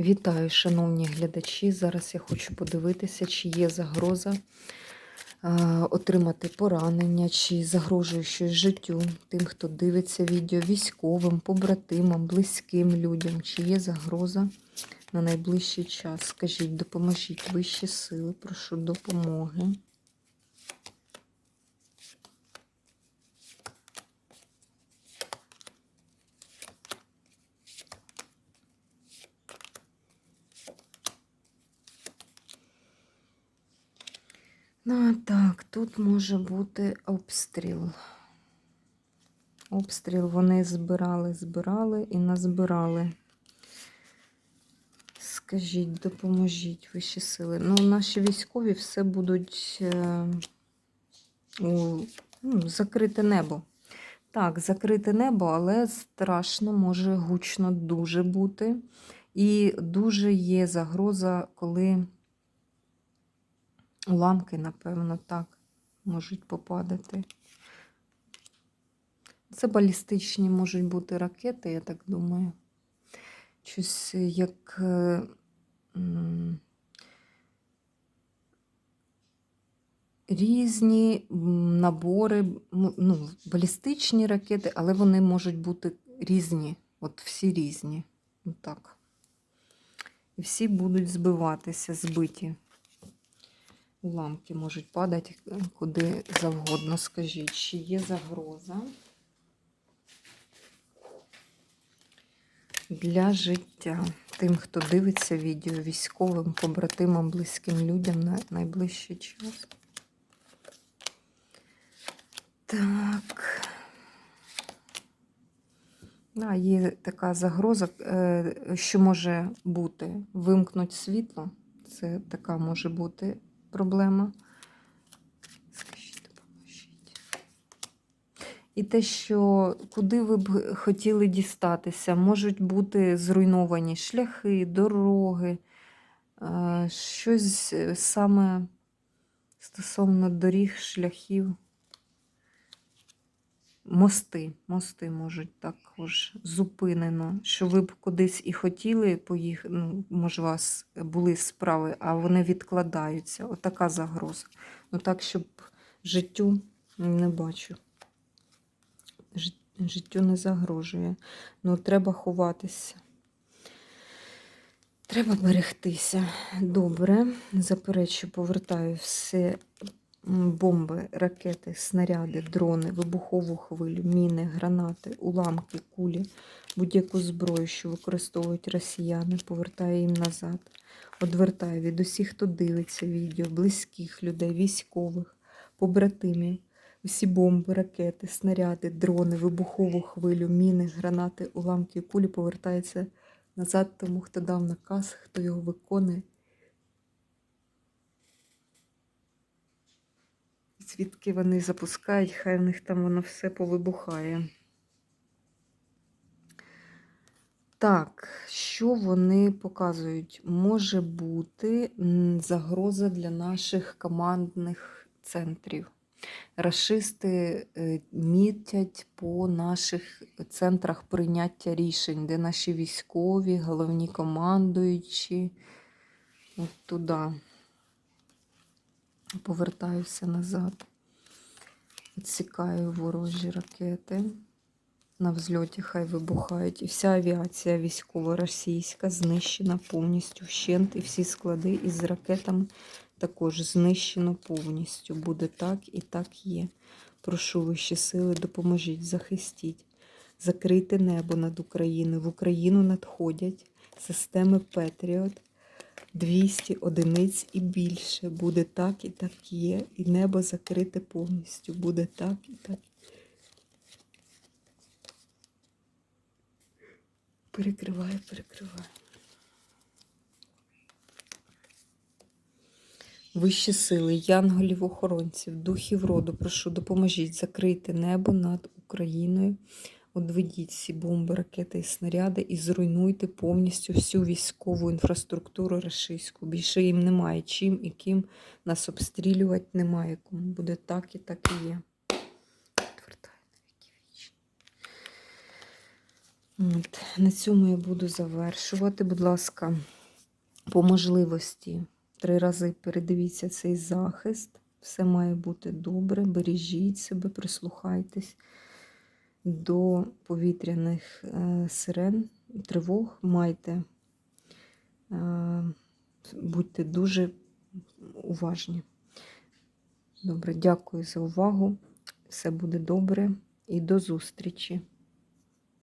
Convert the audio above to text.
Вітаю, шановні глядачі. Зараз я хочу подивитися, чи є загроза е, отримати поранення, чи загрожує щось життю тим, хто дивиться відео, військовим, побратимам, близьким людям, чи є загроза на найближчий час. Скажіть, допоможіть вищі сили, прошу допомоги. Ну, так, тут може бути обстріл. Обстріл вони збирали, збирали і назбирали. Скажіть, допоможіть вищі сили. Ну, наші військові все будуть е, у ну, закрите небо. Так, закрите небо, але страшно, може гучно дуже бути. І дуже є загроза, коли уламки, напевно, так, можуть попадати. Це балістичні можуть бути ракети, я так думаю. Щось як е, різні набори, ну, балістичні ракети, але вони можуть бути різні. От всі різні. Так. І всі будуть збиватися, збиті. Уламки можуть падати е, куди завгодно. Скажіть, чи є загроза для життя тим, хто дивиться відео військовим, побратимам, близьким людям на найближчий час? Так. Да, є така загроза, е, що може бути вимкнуть світло. Це така може бути проблема. І те, що куди ви б хотіли дістатися, можуть бути зруйновані шляхи, дороги, е, щось е, саме стосовно доріг, шляхів. Мости, мости можуть також зупинено, що ви б кудись і хотіли поїхати, ну, може, у вас були справи, а вони відкладаються. Отака загроза. Ну так, щоб життю не бачу. Життю не загрожує. Ну, треба ховатися. Треба берегтися. Добре. Заперечую, повертаю все бомби, ракети, снаряди, дрони, вибухову хвилю, міни, гранати, уламки, кулі, будь-яку зброю, що використовують росіяни, повертаю їм назад. Одвертаю від усіх, хто дивиться відео, близьких людей, військових, побратимів. Усі бомби, ракети, снаряди, дрони, вибухову хвилю, міни, гранати, уламки, кулі повертаються назад тому, хто дав наказ, хто його виконує. Звідки вони запускають, хай в них там воно все повибухає. Так, що вони показують? Може бути загроза для наших командних центрів. Рашисти е, мітять по наших центрах прийняття рішень, де наші військові, головні командуючі. От туди. Повертаюся назад. Відсікаю ворожі ракети. На взльоті хай вибухають. І вся авіація військова російська знищена повністю вщент. І всі склади із ракетами також знищено повністю. Буде так і так є. Прошу вищі сили, допоможіть, захистіть. Закрийте небо над Україною. В Україну надходять системи Петріот. 200 одиниць і більше. Буде так і так є. І небо закрите повністю. Буде так і так. Перекриваю, перекриваю. Вищі сили, янголів, охоронців, духів роду, прошу, допоможіть закрити небо над Україною. Одведіть всі бомби, ракети і снаряди і зруйнуйте повністю всю військову інфраструктуру російську. Більше їм немає чим і ким нас обстрілювати немає. Кому буде так і так і є. От, на цьому я буду завершувати. Будь ласка, по можливості три рази передивіться цей захист. Все має бути добре. Бережіть себе, прислухайтесь до повітряних е, сирен, тривог. Майте, е, будьте дуже уважні. Добре, дякую за увагу. Все буде добре і до зустрічі!